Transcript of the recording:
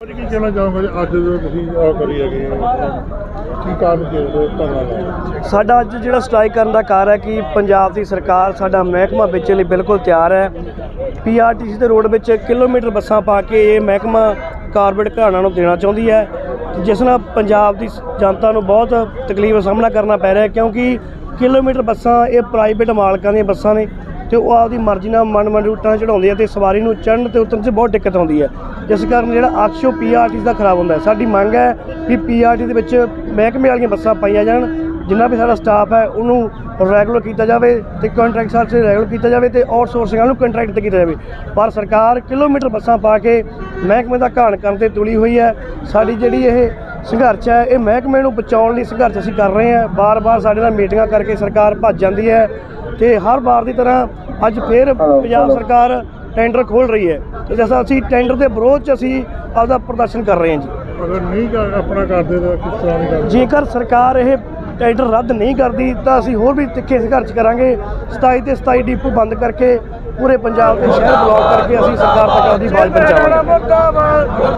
ਅੱਜ ਕੀ ਕਹਿਣਾ ਚਾਹੋਗੇ? ਅੱਜ ਜੋ ਤੁਸੀਂ ਆ ਕਰੀ ਹੈਗੇ ਕੀ ਕਾਰਨ ਜੇ ਧਰਨਾ ਲਾਇਆ ਸਾਡਾ ਅੱਜ ਜਿਹੜਾ ਸਟ੍ਰਾਈਕ ਕਰਨ ਦਾ ਕਾਰ ਹੈ ਕਿ ਪੰਜਾਬ ਦੀ ਸਰਕਾਰ ਸਾਡਾ ਮਹਿਕਮਾ ਵੇਚਣ ਲਈ ਬਿਲਕੁਲ ਤਿਆਰ ਹੈ। ਪੀਆਰਟੀਸੀ ਦੇ ਰੋਡ ਵਿੱਚ ਕਿਲੋਮੀਟਰ ਬੱਸਾਂ ਪਾ ਕੇ ਇਹ ਮਹਿਕਮਾ ਕਾਰਪੋਰੇਟ ਘਰਾਣਾਂ ਨੂੰ ਦੇਣਾ ਚਾਹੁੰਦੀ ਹੈ। ਜਿਸ ਨਾਲ ਪੰਜਾਬ ਦੀ ਜਨਤਾ ਨੂੰ ਬਹੁਤ ਤਕਲੀਫ ਦਾ ਸਾਹਮਣਾ ਕਰਨਾ ਪੈ ਰਿਹਾ ਕਿਉਂਕਿ ਕਿਲੋਮੀਟਰ ਬੱਸਾਂ ਇਹ ਪ੍ਰਾਈਵੇਟ ਮਾਲਕਾਂ ਦੀਆਂ ਬੱਸਾਂ ਨੇ। ਤੇ ਉਹ ਆਪਦੀ ਮਰਜ਼ੀ ਨਾਲ ਮਨ ਮਨ ਰੂਟਾਂ 'ਤੇ ਚੜਾਉਂਦੇ ਆ ਤੇ ਸਵਾਰੀ ਨੂੰ ਚੜ੍ਹਨ ਤੇ ਉਤਰਨ 'ਚ ਬਹੁਤ ਦਿੱਕਤ ਆਉਂਦੀ ਹੈ। ਜਿਸ ਕਾਰਨ ਜਿਹੜਾ ਅਕਸ਼ੋ ਪੀਆਰਟੀ ਦਾ ਖਰਾਬ ਹੁੰਦਾ ਸਾਡੀ ਮੰਗ ਹੈ ਵੀ ਪੀਆਰਟੀ ਦੇ ਵਿੱਚ ਮਹਿਕਮੇ ਵਾਲੀਆਂ ਬੱਸਾਂ ਪਾਈਆਂ ਜਾਣ, ਜਿੰਨਾ ਵੀ ਸਾਡਾ ਸਟਾਫ ਹੈ, ਉਹਨੂੰ ਰੈਗੂਲਰ ਕੀਤਾ ਜਾਵੇ ਤੇ ਕੰਟਰੈਕਟ ਸਾਲ ਸੇ ਰੈਗੂਲਰ ਕੀਤਾ ਜਾਵੇ ਤੇ ਆਊਟਸੋਰਸਿੰਗ ਨੂੰ ਕੰਟਰੈਕਟ ਤੇ ਕੀਤਾ ਜਾਵੇ। ਪਰ ਸਰਕਾਰ ਕਿਲੋਮੀਟਰ ਬੱਸਾਂ ਪਾ ਕੇ ਮਹਿਕਮੇ ਦਾ ਘਾਣ ਕਰਨ ਤੇ ਤੁਲੀ ਹੋਈ ਹੈ। ਸਾਡੀ ਜਿਹੜੀ ਇਹ ਸੰਘਰਸ਼ ਹੈ, ਇਹ ਮਹਿਕਮੇ ਨੂੰ ਬਚਾਉਣ ਲਈ ਸੰਘਰਸ਼ ਅਸੀਂ ਕਰ ਰਹੇ ਹਾਂ। ਬਾਰ-ਬਾਰ ਸਾਡੇ ਨਾਲ ਮੀਟਿੰਗਾਂ ਕਰਕੇ ਸਰਕਾਰ ਭੱਜ ਜਾਂਦੀ ਹੈ ਤੇ ਹਰ ਵਾਰ ਦੀ ਤਰ੍ਹਾਂ ਅੱਜ ਫੇਰ ਪੰਜਾਬ ਸਰਕਾਰ ਟੈਂਡਰ ਖੋਲ ਰਹੀ ਹੈ। ਤੇ ਜਿਵੇਂ ਅਸੀਂ ਟੈਂਡਰ ਦੇ ਵਿਰੋਧ 'ਚ ਅਸੀਂ ਆਪਦਾ ਪ੍ਰਦਰਸ਼ਨ ਕਰ ਰਹੇ ਹਾਂ ਜੀ। ਅਗਰ ਨਹੀਂ ਆਪਣਾ ਕਰਦੇ ਤਾਂ ਕਿਸ ਤਰ੍ਹਾਂ ਦੀ ਗੱਲ? ਜੇਕਰ ਸਰਕਾਰ ਇਹ ਟੈਂਡਰ ਰੱਦ ਨਹੀਂ ਕਰਦੀ ਤਾਂ ਅਸੀਂ ਹੋਰ ਵੀ ਤਿੱਖੇ ਸੰਘਰਸ਼ ਕਰਾਂਗੇ। 27 ਤੇ 27 ਡਿਪੂ ਬੰਦ ਕਰਕੇ ਪੂਰੇ ਪੰਜਾਬ ਦੇ ਸ਼ਹਿਰ ਬਲੌਕ ਕਰਕੇ ਅਸੀਂ ਸਰਕਾਰ ਤੱਕ ਆਪਦੀ ਆਵਾਜ਼ ਪਹੁੰਚਾਵਾਂਗੇ।